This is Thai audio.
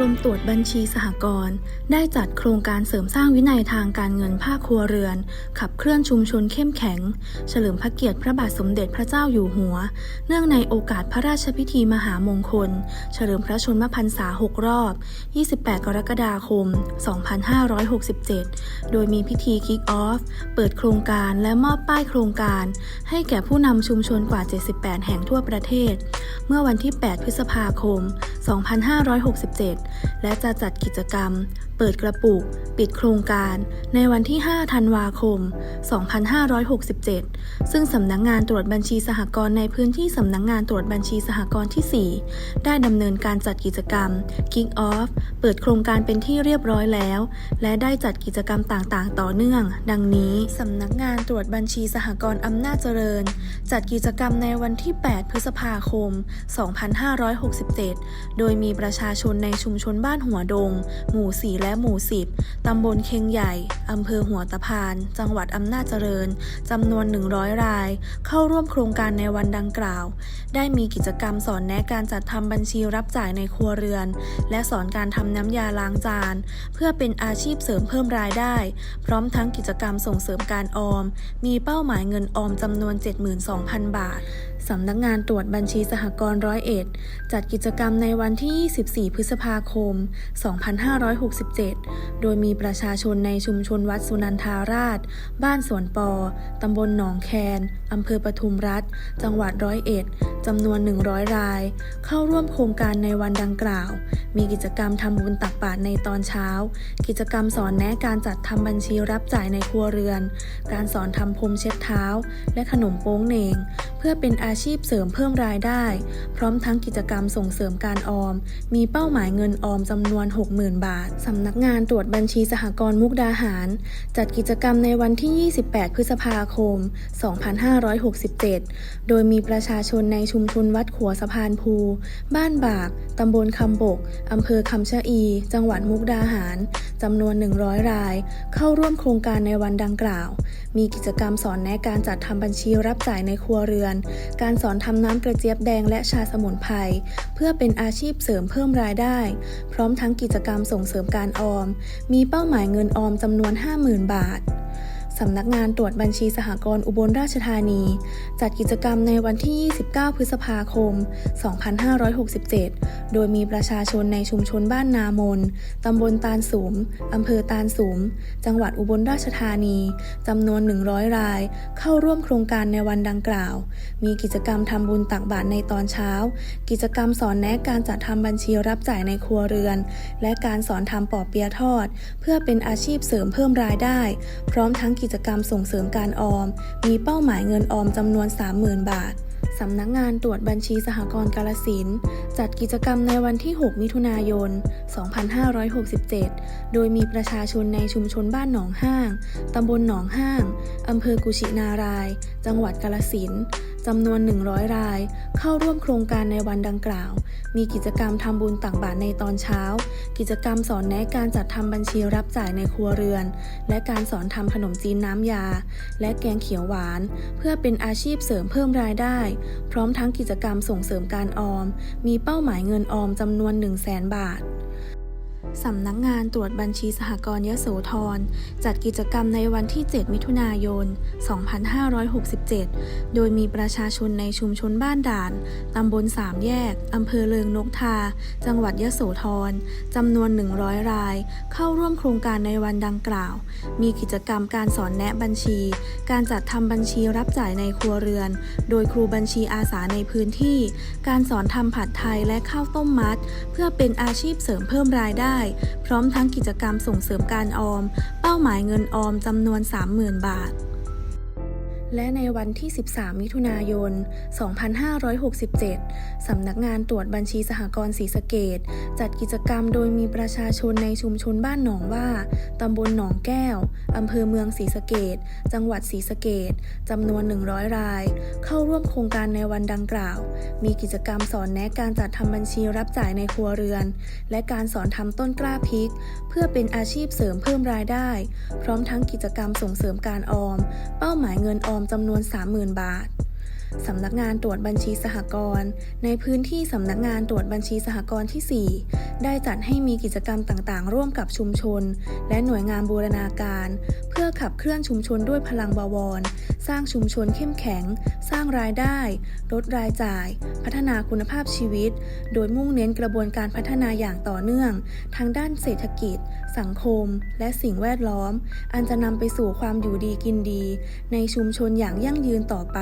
รมตรวจบัญชีสหกรณ์ได้จัดโครงการเสริมสร้างวินัยทางการเงินภาคครัวเรือน ขับเคลื่อนชุมชนเข้มแข็ง เฉลิมพระเกียรติพระบาทสมเด็จพระเจ้าอยู่หัว เนื่องในโอกาสพระราชพิธีมหามงคล เฉลิมพระชนมพรรษา 6 รอบ 28 กรกฎาคม 2567 โดยมีพิธีคิกออฟ เปิดโครงการและมอบป้ายโครงการ ให้แก่ผู้นำชุมชนกว่า 78 แห่งทั่วประเทศ เมื่อวันที่ 8 พฤษภาคม 2567และจะจัดกิจกรรม เปิดกระปุก ปิดโครงการในวันที่ 5 ธันวาคม 2567 ซึ่งสำนักงงานตรวจบัญชีสหกรณ์ในพื้นที่สำนักงงานตรวจบัญชีสหกรณ์ที่ 4 ได้ดำเนินการจัดกิจกรรม Kick Off เปิดโครงการเป็นที่เรียบร้อยแล้ว และได้จัดกิจกรรมต่างๆ ต่อเนื่อง ดังนี้สำนักงานตรวจบัญชีสหกรณ์อำนาจเจริญ จัดกิจกรรมในวันที่ 8 พฤษภาคม 2567 โดยมีประชาชนในชุมชนบ้านหัวดง หมู่ 4 และหมู่ 10 ตำบลเคงใหญ่ อำเภอหัวตะพาน จังหวัดอำนาจเจริญ จำนวน 100 ราย เข้าร่วมโครงการในวันดังกล่าว ได้มีกิจกรรมสอนแนะการจัดทำบัญชีรับจ่ายในครัวเรือน และสอนการทำน้ำยาล้างจาน เพื่อเป็นอาชีพเสริมเพิ่มรายได้ พร้อมทั้งกิจกรรมส่งเสริมการออม มีเป้าหมายเงินออมจำนวน 72,000 บาทสำนักงานตรวจบัญชีสหกรณ์ร้อยเอ็ดจัดกิจกรรมในวันที่ 24 พฤษภาคม 2567โดยมีประชาชนในชุมชนวัดสุนันทาราช บ้านสวนปอ ตำบลหนองแคน อำเภอปทุมรัฐ จังหวัดร้อยเอ็ดจำนวน 100 ราย เข้าร่วมโครงการในวันดังกล่าว มีกิจกรรมทำบุญตักบาตรในตอนเช้า กิจกรรมสอนแนะการจัดทำบัญชีรับจ่ายในครัวเรือน การสอนทำพรมเช็ดเท้า และขนมโป้งเหน่ง เพื่อเป็นอาชีพเสริมเพิ่มรายได้ พร้อมทั้งกิจกรรมส่งเสริมการออม มีเป้าหมายเงินออมจำนวน 60,000 บาทสำนักงานตรวจบัญชีสหกรณ์มุกดาหาร จัดกิจกรรมในวันที่ 28 พฤษภาคม2567 โดยมีประชาชนในชุมชนวัดขัวสะพานภู บ้านบาก ตำบลคำบก อำเภอคำชะอี จังหวัดมุกดาหาร จำนวน 100 ราย เข้าร่วมโครงการในวันดังกล่าว มีกิจกรรมสอนแนะการจัดทำบัญชีรับจ่ายในครัวเรือน การสอนทำน้ำกระเจี๊ยบแดงและชาสมุนไพร เพื่อเป็นอาชีพเสริมเพิ่มรายได้ พร้อมทั้งกิจกรรมส่งเสริมการออม มีเป้าหมายเงินออมจำนวน 50,000 บาท สำนักงานตรวจบัญชีสหกรณ์อุบลราชธานี จัดกิจกรรมในวันที่ 29 พฤษภาคม 2567 โดยมีประชาชนในชุมชนบ้านนามน ตำบลตาลสูม อำเภอตาลสูม จังหวัดอุบลราชธานี จำนวน 100 ราย เข้าร่วมโครงการในวันดังกล่าว มีกิจกรรมทำบุญตักบาตรในตอนเช้า กิจกรรมสอนแนะการจัดทำบัญชีรับจ่ายในครัวเรือน และการสอนทำปอเปียทอด เพื่อเป็นอาชีพเสริมเพิ่มรายได้ พร้อมทั้งกิจกรรมส่งเสริมการออม มีเป้าหมายเงินออมจำนวน 30,000 บาทสำนักงานตรวจบัญชีสหกรณ์กาลสินธุ์จัดกิจกรรมในวันที่ 6 มิถุนายน 2567 โดยมีประชาชนในชุมชนบ้านหนองห้าง ตำบลหนองห้าง อำเภอกุชินารายจังหวัดกาลสินจำนวน 100 ราย เข้าร่วมโครงการในวันดังกล่าว มีกิจกรรมทำบุญตักบาตรในตอนเช้า กิจกรรมสอนแนะการจัดทำบัญชีรับจ่ายในครัวเรือน และการสอนทำขนมจีนน้ำยา และแกงเขียวหวาน เพื่อเป็นอาชีพเสริมเพิ่มรายได้ พร้อมทั้งกิจกรรมส่งเสริมการออม มีเป้าหมายเงินออมจำนวน 1 0 0 0 0แบาท สำนักงานตรวจบัญชีสหกรณ์ยโสธร จัดกิจกรรมในวันที่ 7 มิถุนายน 2567 โดยมีประชาชนในชุมชนบ้านด่าน ตำบลสามแยก อำเภอเลิงนกทา จังหวัดยโสธร จำนวน 100 ราย เข้าร่วมโครงการในวันดังกล่าว มีกิจกรรมการสอนแนะบัญชี การจัดทำบัญชีรับจ่ายในครัวเรือน โดยครูบัญชีอาสาในพื้นที่ การสอนทำผัดไทยและข้าวต้มมัด เพื่อเป็นอาชีพเสริมเพิ่มรายได้พร้อมทั้งกิจกรรมส่งเสริมการออม เป้าหมายเงินออมจำนวน 30,000 บาท และในวันที่ 13 มิถุนายน 2567 สำนักงานตรวจบัญชีสหกรณ์ศรีสะเกดจัดกิจกรรมโดยมีประชาชนในชุมชนบ้านหนองว่า ตำบลหนองแก้ว อำเภอเมืองศรีสะเกดจังหวัดศรีสะเกดจำนวน 100 ราย เข้าร่วมโครงการในวันดังกล่าว มีกิจกรรมสอนแนะการจัดทำบัญชีรับจ่ายในครัวเรือน และการสอนทำต้นกล้าพริก เพื่อเป็นอาชีพเสริมเพิ่มรายได้ พร้อมทั้งกิจกรรมส่งเสริมการออม เป้าหมายเงินออมมจำนวน 30,000 บาท สำนักงานตรวจบัญชีสหกรณ์ในพื้นที่สำนักงานตรวจบัญชีสหกรณ์ที่ 4 ได้จัดให้มีกิจกรรมต่างๆ ร่วมกับชุมชน และหน่วยงานบูรณาการ เพื่อขับเคลื่อนชุมชนด้วยพลังบวร สร้างชุมชนเข้มแข็ง สร้างรายได้ ลดรายจ่าย พัฒนาคุณภาพชีวิต โดยมุ่งเน้นกระบวนการพัฒนาอย่างต่อเนื่องทั้งด้านเศรษฐกิจ สังคม และสิ่งแวดล้อม อันจะนำไปสู่ความอยู่ดีกินดี ในชุมชนอย่างยั่งยืนต่อไป